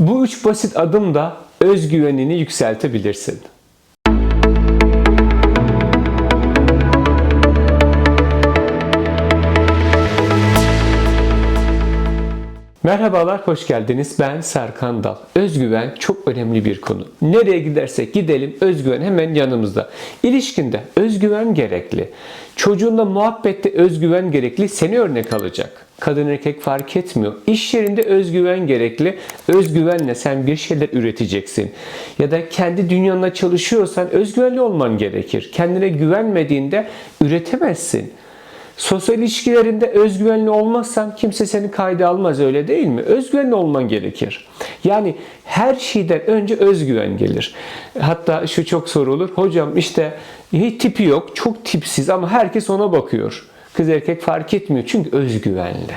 Bu üç basit adımda özgüvenini yükseltebilirsin. Merhabalar, hoş geldiniz. Ben Serkan Dal. Özgüven çok önemli bir konu. Nereye gidersek gidelim özgüven hemen yanımızda. İlişkinde özgüven gerekli. Çocuğunla muhabbette özgüven gerekli. Seni örnek alacak. Kadın erkek fark etmiyor. İş yerinde özgüven gerekli. Özgüvenle sen bir şeyler üreteceksin. Ya da kendi dünyanda çalışıyorsan özgüvenli olman gerekir. Kendine güvenmediğinde üretemezsin. Sosyal ilişkilerinde özgüvenli olmazsan kimse seni kayda almaz öyle değil mi? Özgüvenli olman gerekir. Yani her şeyden önce özgüven gelir. Hatta şu çok sorulur. Hocam işte hiç tipi yok, çok tipsiz ama herkes ona bakıyor. Kız erkek fark etmiyor çünkü özgüvenli.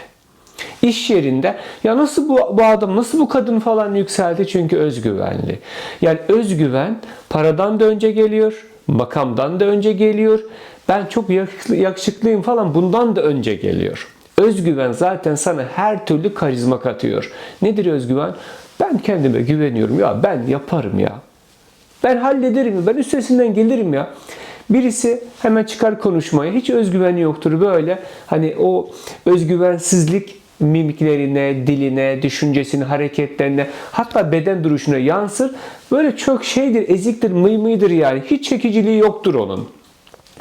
İş yerinde ya nasıl bu, bu adam nasıl bu kadın falan yükseldi çünkü özgüvenli. Yani özgüven paradan da önce geliyor, makamdan da önce geliyor. Ben çok yakışıklı- yakışıklıyım falan bundan da önce geliyor. Özgüven zaten sana her türlü karizma katıyor. Nedir özgüven? Ben kendime güveniyorum ya ben yaparım ya. Ben hallederim ben üstesinden gelirim ya. Birisi hemen çıkar konuşmaya hiç özgüveni yoktur böyle hani o özgüvensizlik mimiklerine, diline, düşüncesine, hareketlerine hatta beden duruşuna yansır. Böyle çok şeydir, eziktir, mıymıydır yani. Hiç çekiciliği yoktur onun.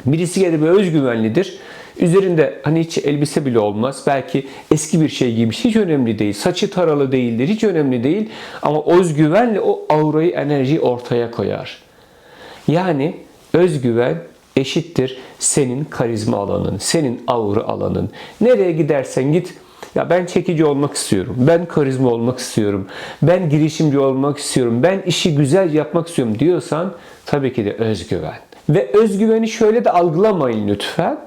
Birisi böyle özgüvenlidir. Üzerinde hani hiç elbise bile olmaz. Belki eski bir şey giymiş. Hiç önemli değil. Saçı taralı değildir. Hiç önemli değil. Ama özgüvenle o aurayı, enerjiyi ortaya koyar. Yani özgüven eşittir senin karizma alanın, senin aura alanın. Nereye gidersen git ya ben çekici olmak istiyorum. Ben karizma olmak istiyorum. Ben girişimci olmak istiyorum. Ben işi güzel yapmak istiyorum diyorsan tabii ki de özgüven. Ve özgüveni şöyle de algılamayın lütfen.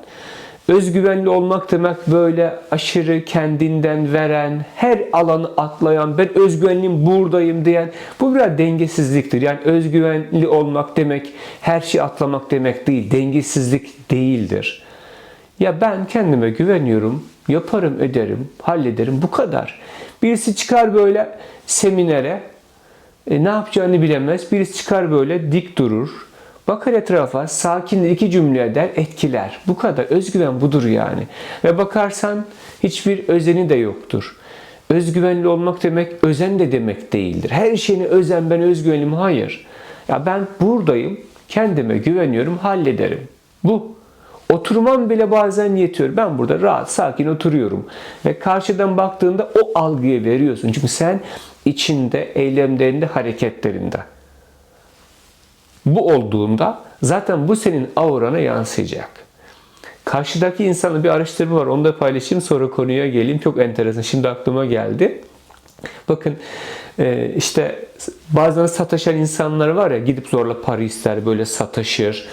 Özgüvenli olmak demek böyle aşırı kendinden veren, her alanı atlayan, ben özgüvenliyim buradayım diyen bu biraz dengesizliktir. Yani özgüvenli olmak demek her şeyi atlamak demek değil, dengesizlik değildir. Ya ben kendime güveniyorum, yaparım, ederim, hallederim bu kadar. Birisi çıkar böyle seminere, e, ne yapacağını bilemez. Birisi çıkar böyle dik durur. Bakar etrafa, sakin iki cümle eder, etkiler. Bu kadar. Özgüven budur yani. Ve bakarsan hiçbir özeni de yoktur. Özgüvenli olmak demek özen de demek değildir. Her şeyine özen, ben özgüvenim. Hayır. Ya ben buradayım, kendime güveniyorum, hallederim. Bu. Oturmam bile bazen yetiyor. Ben burada rahat, sakin oturuyorum. Ve karşıdan baktığında o algıyı veriyorsun. Çünkü sen içinde, eylemlerinde, hareketlerinde. Bu olduğunda zaten bu senin aurana yansıyacak. Karşıdaki insanın bir araştırma var. Onu da paylaşayım sonra konuya geleyim. Çok enteresan. Şimdi aklıma geldi. Bakın e, işte bazen sataşan insanlar var ya gidip zorla para ister böyle sataşır.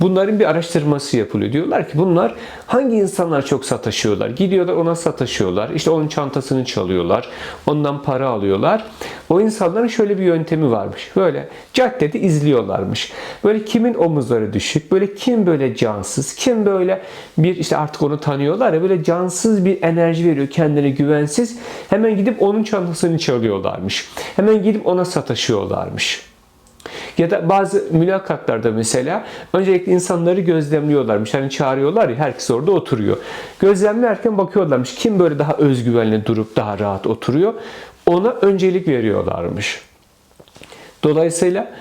Bunların bir araştırması yapılıyor. Diyorlar ki bunlar hangi insanlar çok sataşıyorlar? Gidiyorlar ona sataşıyorlar. İşte onun çantasını çalıyorlar. Ondan para alıyorlar. O insanların şöyle bir yöntemi varmış. Böyle caddede izliyorlarmış. Böyle kimin omuzları düşük, böyle kim böyle cansız, kim böyle bir işte artık onu tanıyorlar ya böyle cansız bir enerji veriyor kendine güvensiz. Hemen gidip onun çantasını çalıyorlarmış. Hemen gidip ona sataşıyorlarmış. Ya da bazı mülakatlarda mesela öncelikle insanları gözlemliyorlarmış. Hani çağırıyorlar ya herkes orada oturuyor. Gözlemlerken bakıyorlarmış kim böyle daha özgüvenli durup daha rahat oturuyor. Ona öncelik veriyorlarmış. Dolayısıyla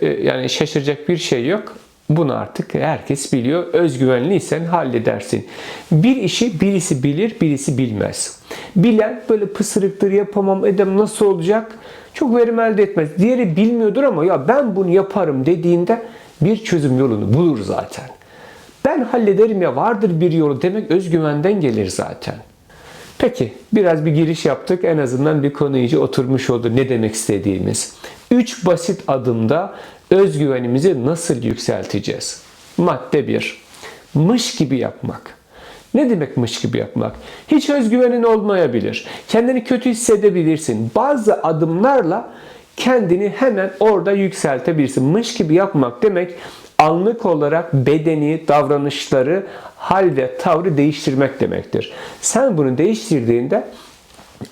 e, yani şaşıracak bir şey yok. Bunu artık herkes biliyor. Özgüvenliysen halledersin. Bir işi birisi bilir, birisi bilmez. Bilen böyle pısırıktır, yapamam, edem nasıl olacak? Çok verim elde etmez. Diğeri bilmiyordur ama ya ben bunu yaparım dediğinde bir çözüm yolunu bulur zaten. Ben hallederim ya vardır bir yolu demek özgüvenden gelir zaten. Peki biraz bir giriş yaptık. En azından bir konu iyice oturmuş oldu ne demek istediğimiz. Üç basit adımda özgüvenimizi nasıl yükselteceğiz? Madde 1. Mış gibi yapmak. Ne demek mış gibi yapmak? Hiç özgüvenin olmayabilir. Kendini kötü hissedebilirsin. Bazı adımlarla kendini hemen orada yükseltebilirsin. Mış gibi yapmak demek anlık olarak bedeni, davranışları, hal ve tavrı değiştirmek demektir. Sen bunu değiştirdiğinde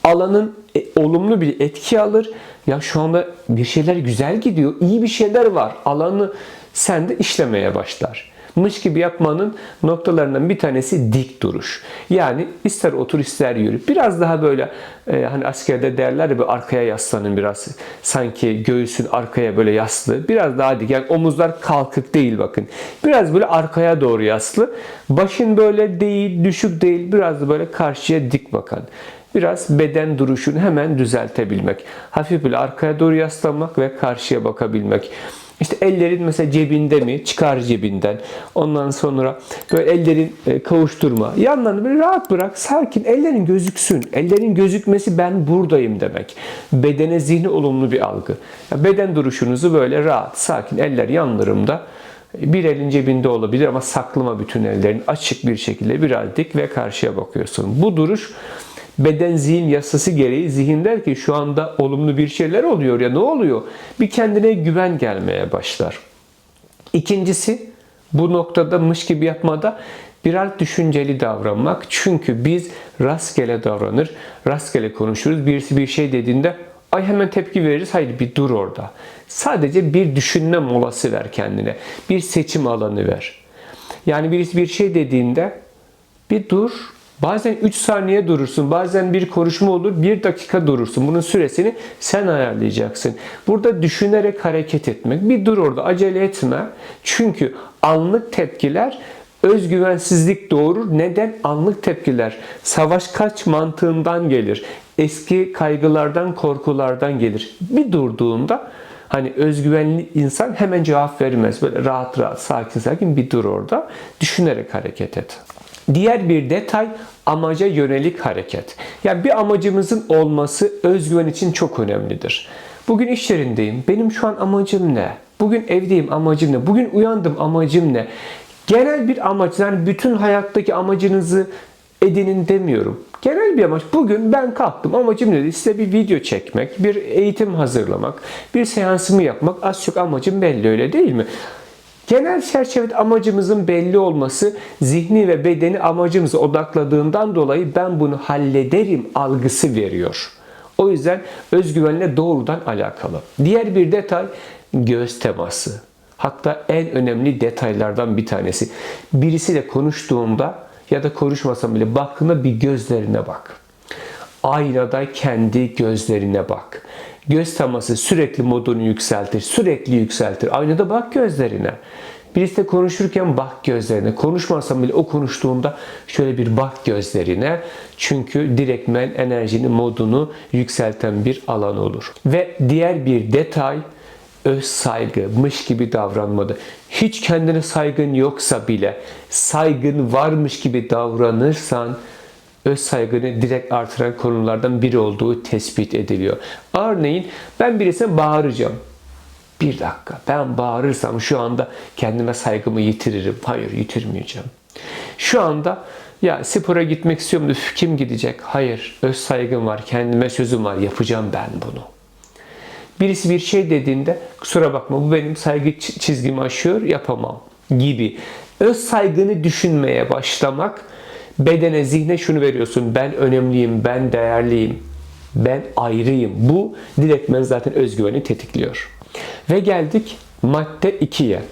alanın e, olumlu bir etki alır. Ya şu anda bir şeyler güzel gidiyor, iyi bir şeyler var. Alanı sende işlemeye başlar. Mış gibi yapmanın noktalarından bir tanesi dik duruş. Yani ister otur ister yürü. Biraz daha böyle e, hani askerde derler ya böyle arkaya yaslanın biraz. Sanki göğsün arkaya böyle yaslı. Biraz daha dik. Yani omuzlar kalkık değil bakın. Biraz böyle arkaya doğru yaslı. Başın böyle değil, düşük değil. Biraz da böyle karşıya dik bakan. Biraz beden duruşunu hemen düzeltebilmek. Hafif böyle arkaya doğru yaslanmak ve karşıya bakabilmek. İşte ellerin mesela cebinde mi? Çıkar cebinden. Ondan sonra böyle ellerin e, kavuşturma. Yanlarını böyle rahat bırak. Sakin. Ellerin gözüksün. Ellerin gözükmesi ben buradayım demek. Bedene zihni olumlu bir algı. Beden duruşunuzu böyle rahat, sakin. Eller yanlarımda. Bir elin cebinde olabilir ama saklama bütün ellerin açık bir şekilde biraz dik ve karşıya bakıyorsun. Bu duruş beden zihin yasası gereği zihin der ki şu anda olumlu bir şeyler oluyor ya ne oluyor? Bir kendine güven gelmeye başlar. İkincisi bu noktada mış gibi yapmada biraz düşünceli davranmak. Çünkü biz rastgele davranır, rastgele konuşuruz. Birisi bir şey dediğinde ay hemen tepki veririz. Hayır bir dur orada. Sadece bir düşünme molası ver kendine. Bir seçim alanı ver. Yani birisi bir şey dediğinde bir dur, Bazen 3 saniye durursun, bazen bir konuşma olur 1 dakika durursun. Bunun süresini sen ayarlayacaksın. Burada düşünerek hareket etmek. Bir dur orada acele etme. Çünkü anlık tepkiler özgüvensizlik doğurur. Neden? Anlık tepkiler. Savaş kaç mantığından gelir. Eski kaygılardan, korkulardan gelir. Bir durduğunda Hani özgüvenli insan hemen cevap vermez. Böyle rahat rahat, sakin sakin bir dur orada. Düşünerek hareket et. Diğer bir detay amaca yönelik hareket. Yani bir amacımızın olması özgüven için çok önemlidir. Bugün iş yerindeyim. Benim şu an amacım ne? Bugün evdeyim amacım ne? Bugün uyandım amacım ne? Genel bir amaç yani bütün hayattaki amacınızı edinin demiyorum. Genel bir amaç. Bugün ben kalktım. Amacım nedir? Size bir video çekmek, bir eğitim hazırlamak, bir seansımı yapmak. Az çok amacım belli öyle değil mi? Genel çerçevede amacımızın belli olması zihni ve bedeni amacımıza odakladığından dolayı ben bunu hallederim algısı veriyor. O yüzden özgüvenle doğrudan alakalı. Diğer bir detay göz teması. Hatta en önemli detaylardan bir tanesi. Birisiyle konuştuğunda ya da konuşmasam bile baktığında bir gözlerine bak. Aynada kendi gözlerine bak. Göz teması sürekli modunu yükseltir, sürekli yükseltir. Aynada bak gözlerine. Birisi konuşurken bak gözlerine. Konuşmasam bile o konuştuğunda şöyle bir bak gözlerine. Çünkü direktmen enerjinin modunu yükselten bir alan olur. Ve diğer bir detay öz saygımış gibi davranmadı. Hiç kendine saygın yoksa bile saygın varmış gibi davranırsan öz saygını direkt artıran konulardan biri olduğu tespit ediliyor. Örneğin ben birisine bağıracağım. Bir dakika ben bağırırsam şu anda kendime saygımı yitiririm. Hayır yitirmeyeceğim. Şu anda ya spora gitmek istiyorum da kim gidecek? Hayır öz saygım var kendime sözüm var yapacağım ben bunu. Birisi bir şey dediğinde kusura bakma bu benim saygı çizgimi aşıyor yapamam gibi. Öz saygını düşünmeye başlamak bedene, zihne şunu veriyorsun. Ben önemliyim, ben değerliyim, ben ayrıyım. Bu direktmen zaten özgüveni tetikliyor. Ve geldik madde 2'ye.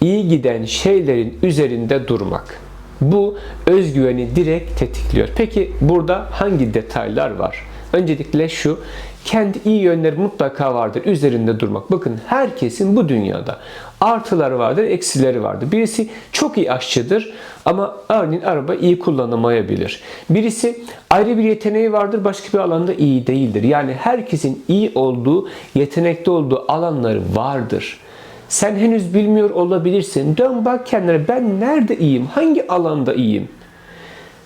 İyi giden şeylerin üzerinde durmak. Bu özgüveni direkt tetikliyor. Peki burada hangi detaylar var? Öncelikle şu, kendi iyi yönleri mutlaka vardır. Üzerinde durmak. Bakın herkesin bu dünyada artıları vardır, eksileri vardır. Birisi çok iyi aşçıdır ama örneğin araba iyi kullanamayabilir. Birisi ayrı bir yeteneği vardır, başka bir alanda iyi değildir. Yani herkesin iyi olduğu, yetenekli olduğu alanları vardır. Sen henüz bilmiyor olabilirsin. Dön bak kendine ben nerede iyiyim? Hangi alanda iyiyim?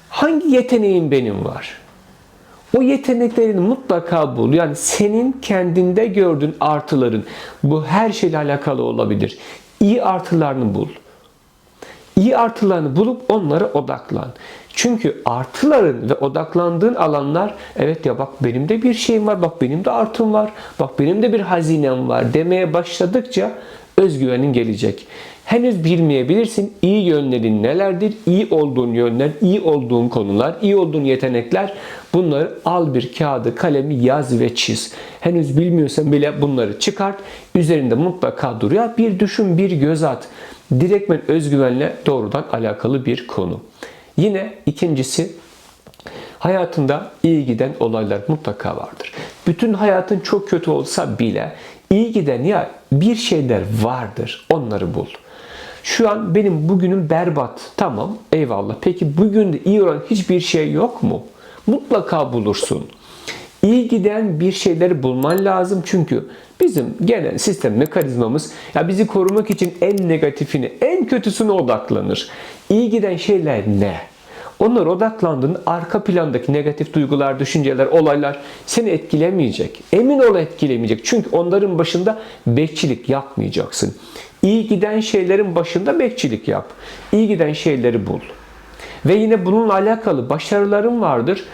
Hangi yeteneğim benim var? O yeteneklerini mutlaka bul. Yani senin kendinde gördüğün artıların bu her şeyle alakalı olabilir. İyi artılarını bul. İyi artılarını bulup onlara odaklan. Çünkü artıların ve odaklandığın alanlar evet ya bak benim de bir şeyim var, bak benim de artım var, bak benim de bir hazinem var demeye başladıkça özgüvenin gelecek. Henüz bilmeyebilirsin iyi yönlerin nelerdir, iyi olduğun yönler, iyi olduğun konular, iyi olduğun yetenekler. Bunları al bir kağıdı, kalemi yaz ve çiz. Henüz bilmiyorsan bile bunları çıkart. Üzerinde mutlaka duruyor. Bir düşün, bir göz at. Direktmen özgüvenle doğrudan alakalı bir konu. Yine ikincisi Hayatında iyi giden olaylar mutlaka vardır. Bütün hayatın çok kötü olsa bile iyi giden ya bir şeyler vardır. Onları bul. Şu an benim bugünüm berbat. Tamam eyvallah. Peki bugün de iyi olan hiçbir şey yok mu? Mutlaka bulursun. İyi giden bir şeyleri bulman lazım çünkü bizim genel sistem mekanizmamız ya bizi korumak için en negatifini, en kötüsüne odaklanır. İyi giden şeyler ne? Onlar odaklandığın arka plandaki negatif duygular, düşünceler, olaylar seni etkilemeyecek. Emin ol etkilemeyecek. Çünkü onların başında bekçilik yapmayacaksın. İyi giden şeylerin başında bekçilik yap. İyi giden şeyleri bul. Ve yine bununla alakalı başarıların vardır.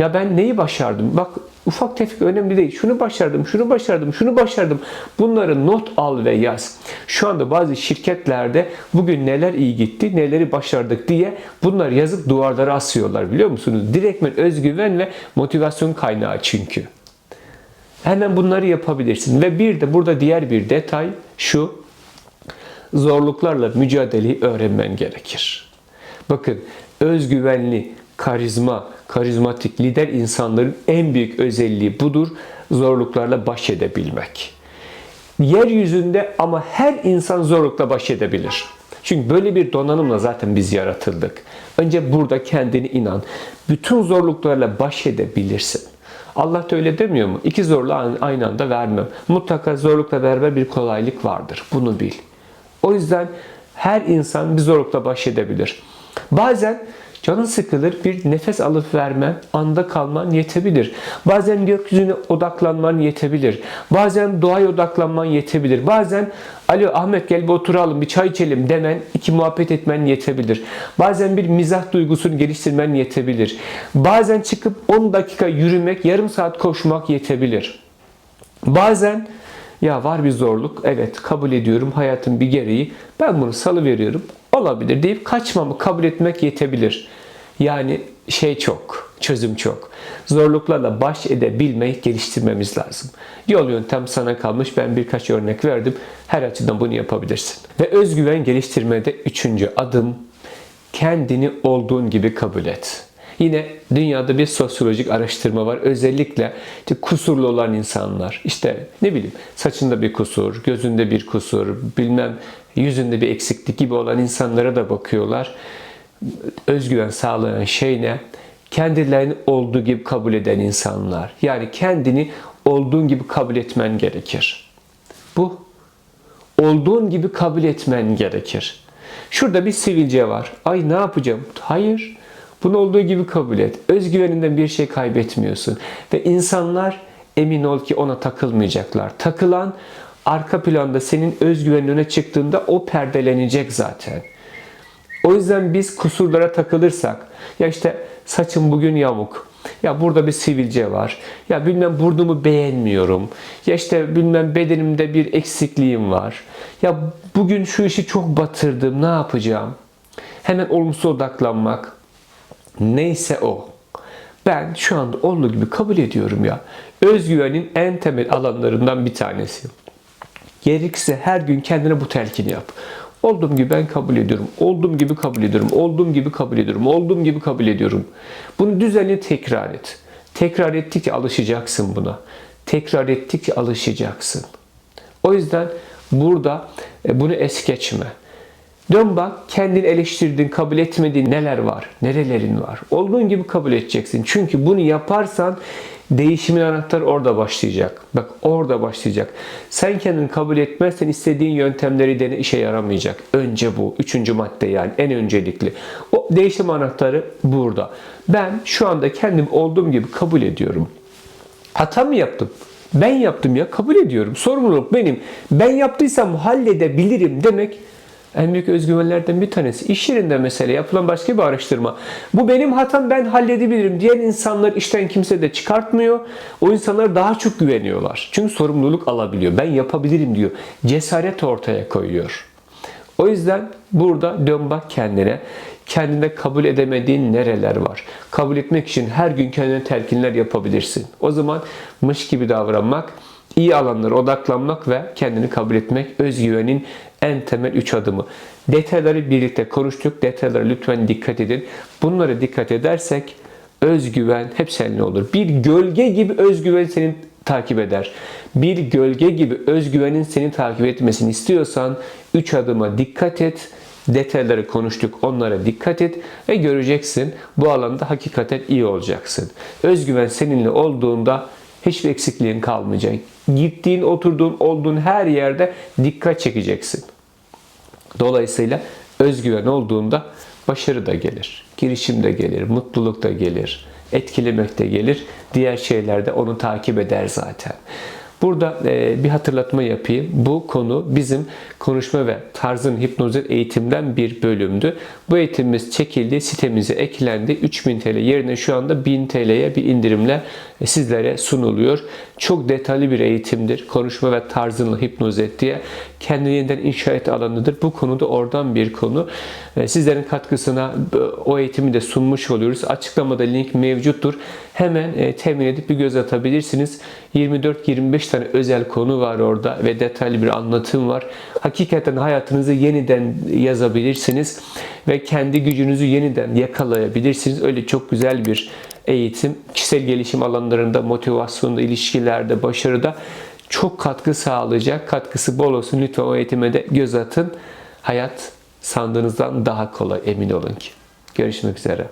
Ya ben neyi başardım? Bak ufak tefek önemli değil. Şunu başardım, şunu başardım, şunu başardım. Bunları not al ve yaz. Şu anda bazı şirketlerde bugün neler iyi gitti, neleri başardık diye bunları yazıp duvarlara asıyorlar biliyor musunuz? Direktmen özgüven ve motivasyon kaynağı çünkü. Hemen bunları yapabilirsin. Ve bir de burada diğer bir detay şu. Zorluklarla mücadeleyi öğrenmen gerekir. Bakın özgüvenli, karizma, karizmatik lider insanların en büyük özelliği budur. Zorluklarla baş edebilmek. Yeryüzünde ama her insan zorlukla baş edebilir. Çünkü böyle bir donanımla zaten biz yaratıldık. Önce burada kendini inan. Bütün zorluklarla baş edebilirsin. Allah da öyle demiyor mu? İki zorluğu aynı anda vermem. Mutlaka zorlukla beraber bir kolaylık vardır. Bunu bil. O yüzden her insan bir zorlukla baş edebilir. Bazen Canın sıkılır, bir nefes alıp vermen, anda kalman yetebilir. Bazen gökyüzüne odaklanman yetebilir. Bazen doğaya odaklanman yetebilir. Bazen Alo Ahmet gel bir oturalım, bir çay içelim demen, iki muhabbet etmen yetebilir. Bazen bir mizah duygusunu geliştirmen yetebilir. Bazen çıkıp 10 dakika yürümek, yarım saat koşmak yetebilir. Bazen ya var bir zorluk, evet kabul ediyorum hayatın bir gereği, ben bunu salı veriyorum, olabilir deyip kaçmamı kabul etmek yetebilir. Yani şey çok, çözüm çok. Zorluklarla baş edebilmeyi geliştirmemiz lazım. Yol yöntem sana kalmış. Ben birkaç örnek verdim. Her açıdan bunu yapabilirsin. Ve özgüven geliştirmede üçüncü adım kendini olduğun gibi kabul et. Yine dünyada bir sosyolojik araştırma var. Özellikle işte kusurlu olan insanlar, işte ne bileyim saçında bir kusur, gözünde bir kusur, bilmem yüzünde bir eksiklik gibi olan insanlara da bakıyorlar. Özgüven sağlayan şey ne? Kendilerini olduğu gibi kabul eden insanlar. Yani kendini olduğun gibi kabul etmen gerekir. Bu olduğun gibi kabul etmen gerekir. Şurada bir sivilce var. Ay ne yapacağım? Hayır. Bunu olduğu gibi kabul et. Özgüveninden bir şey kaybetmiyorsun. Ve insanlar emin ol ki ona takılmayacaklar. Takılan arka planda senin özgüvenin öne çıktığında o perdelenecek zaten. O yüzden biz kusurlara takılırsak, ya işte saçım bugün yamuk, ya burada bir sivilce var, ya bilmem burnumu beğenmiyorum, ya işte bilmem bedenimde bir eksikliğim var, ya bugün şu işi çok batırdım, ne yapacağım? Hemen olumsuz odaklanmak, neyse o. Ben şu anda olduğu gibi kabul ediyorum ya. Özgüvenin en temel alanlarından bir tanesi. Gerekirse her gün kendine bu telkini yap. Olduğum gibi ben kabul ediyorum. Olduğum gibi kabul ediyorum. Olduğum gibi kabul ediyorum. Olduğum gibi kabul ediyorum. Bunu düzenli tekrar et. Tekrar ettikçe alışacaksın buna. Tekrar ettikçe alışacaksın. O yüzden burada e, bunu es geçme. Dön bak kendini eleştirdiğin, kabul etmediğin neler var, nerelerin var. Olduğun gibi kabul edeceksin. Çünkü bunu yaparsan değişimin anahtarı orada başlayacak. Bak orada başlayacak. Sen kendini kabul etmezsen istediğin yöntemleri dene işe yaramayacak. Önce bu. Üçüncü madde yani en öncelikli. O değişim anahtarı burada. Ben şu anda kendim olduğum gibi kabul ediyorum. Hata mı yaptım? Ben yaptım ya kabul ediyorum. Sorumluluk benim. Ben yaptıysam halledebilirim demek en büyük özgüvenlerden bir tanesi. İş yerinde mesela yapılan başka bir araştırma. Bu benim hatam ben halledebilirim. Diğer insanlar işten kimse de çıkartmıyor. O insanlar daha çok güveniyorlar. Çünkü sorumluluk alabiliyor. Ben yapabilirim diyor. Cesaret ortaya koyuyor. O yüzden burada dön bak kendine. Kendinde kabul edemediğin nereler var? Kabul etmek için her gün kendine telkinler yapabilirsin. O zaman mış gibi davranmak, iyi alanlara odaklanmak ve kendini kabul etmek özgüvenin en temel üç adımı. Detayları birlikte konuştuk. Detaylara lütfen dikkat edin. Bunlara dikkat edersek özgüven hep seninle olur. Bir gölge gibi özgüven seni takip eder. Bir gölge gibi özgüvenin seni takip etmesini istiyorsan 3 adıma dikkat et. Detayları konuştuk. Onlara dikkat et ve göreceksin bu alanda hakikaten iyi olacaksın. Özgüven seninle olduğunda hiçbir eksikliğin kalmayacak. Gittiğin, oturduğun, olduğun her yerde dikkat çekeceksin. Dolayısıyla özgüven olduğunda başarı da gelir, girişim de gelir, mutluluk da gelir, etkilemek de gelir. Diğer şeyler de onu takip eder zaten. Burada e, bir hatırlatma yapayım. Bu konu bizim konuşma ve tarzın hipnozu eğitimden bir bölümdü. Bu eğitimimiz çekildi, sitemize eklendi. 3000 TL yerine şu anda 1000 TL'ye bir indirimle e, sizlere sunuluyor. Çok detaylı bir eğitimdir. Konuşma ve tarzınla hipnoz et diye. Kendini yeniden inşa et alanıdır. Bu konuda oradan bir konu. E, Sizlerin katkısına e, o eğitimi de sunmuş oluyoruz. Açıklamada link mevcuttur. Hemen e, temin edip bir göz atabilirsiniz. 24-25 tane özel konu var orada ve detaylı bir anlatım var. Hakikaten hayatınızı yeniden yazabilirsiniz ve kendi gücünüzü yeniden yakalayabilirsiniz. Öyle çok güzel bir eğitim. Kişisel gelişim alanlarında, motivasyonda, ilişkilerde, başarıda çok katkı sağlayacak. Katkısı bol olsun. Lütfen o eğitime de göz atın. Hayat sandığınızdan daha kolay emin olun ki. Görüşmek üzere.